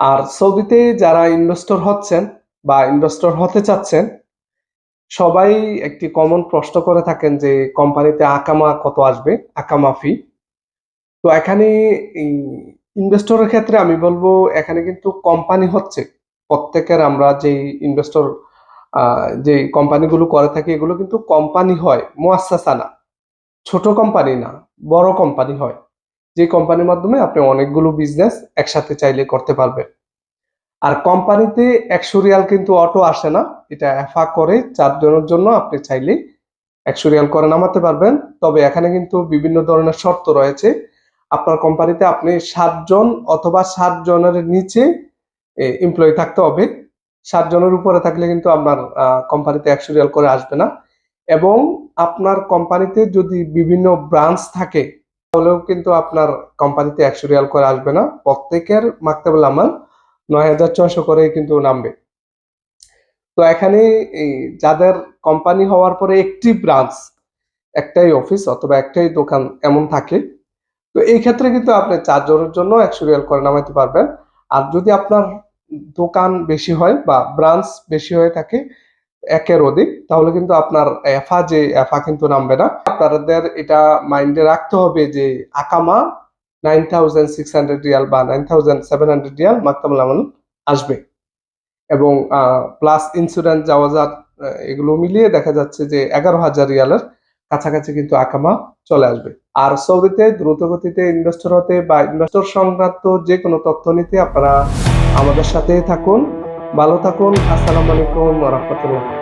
আর সৌদিতে যারা ইনভেস্টর হচ্ছেন বা ইনভেস্টর হতে চাচ্ছেন, সবাই একটি কমন প্রশ্ন করে থাকেন যে কোম্পানিতে আকামা কত আসবে, আকামা ফি তো এখানে ইনভেস্টরের ক্ষেত্রে আমি বলব, এখানে কিন্তু কোম্পানি হচ্ছে। প্রত্যেকের আমরা যে ইনভেস্টর যে কোম্পানিগুলো করে থাকি, এগুলো কিন্তু কোম্পানি হয় মুয়াসাসা না। ছোট কোম্পানি না, বড় কোম্পানি হয়। যে কোম্পানির মাধ্যমে আপনি অনেকগুলো বিজনেস একসাথে চাইলে করতে পারবেন। আর কোম্পানিতে একশো রিয়াল কিন্তু অটো আসে না। এটা এফা করে চারজনের জন্য আপনি চাইলে একশো রিয়াল করে নামাতে পারবেন। তবে এখানে কিন্তু বিভিন্ন ধরনের শর্ত রয়েছে। আপনার কোম্পানিতে আপনি সাতজন অথবা সাত জনের নিচে এমপ্লয়ি থাকতে হবে। সাত জনের উপরে থাকলে কিন্তু আপনার কোম্পানিতে একশো রিয়াল করে আসবে না। এবং আপনার কোম্পানিতে যদি বিভিন্ন ব্রাঞ্চ থাকে তাহলেও কিন্তু আপনার কোম্পানিতে একশো রিয়াল করে আসবে না। প্রত্যেকের মাকতাবুল আমার নয় হাজার ছয়শো করে কিন্তু নামবে। তো এখানে যাদের কোম্পানি হওয়ার পরে একটি ব্রাঞ্চ একটাই অফিস অথবা একটাই দোকান এমন থাকে, তো এই ক্ষেত্রে কিন্তু আপনি চারজনের জন্য একশো রিয়াল করে নামাইতে পারবেন। আর যদি আপনার দোকান বেশি হয় বা ব্রাঞ্চ বেশি হয়ে থাকে একের অধিক, তাহলে কিন্তু আপনার এফা যে, এফা কিন্তু নামবে না। আপনাদের এটা মাইন্ডে রাখতে হবে যে, আকামা nine thousand six hundred Real বা nine thousand seven hundred Real আসবে। এবং প্লাস ইন্স্যুরেন্স যাওয়াজাত এগুলো মিলিয়ে দেখা যাচ্ছে যে, এগারো হাজার রিয়ালের কাছাকাছি কিন্তু আকামা চলে আসবে। আর সৌদিতে দ্রুত গতিতে ইনভেস্টর হতে বা ইনভেস্টর সংক্রান্ত যে কোনো তথ্য নিতে আপনারা আমাদের সাথে থাকুন। ভালো থাকুন। আসসালামু আলাইকুম রহমতুল্লাহ।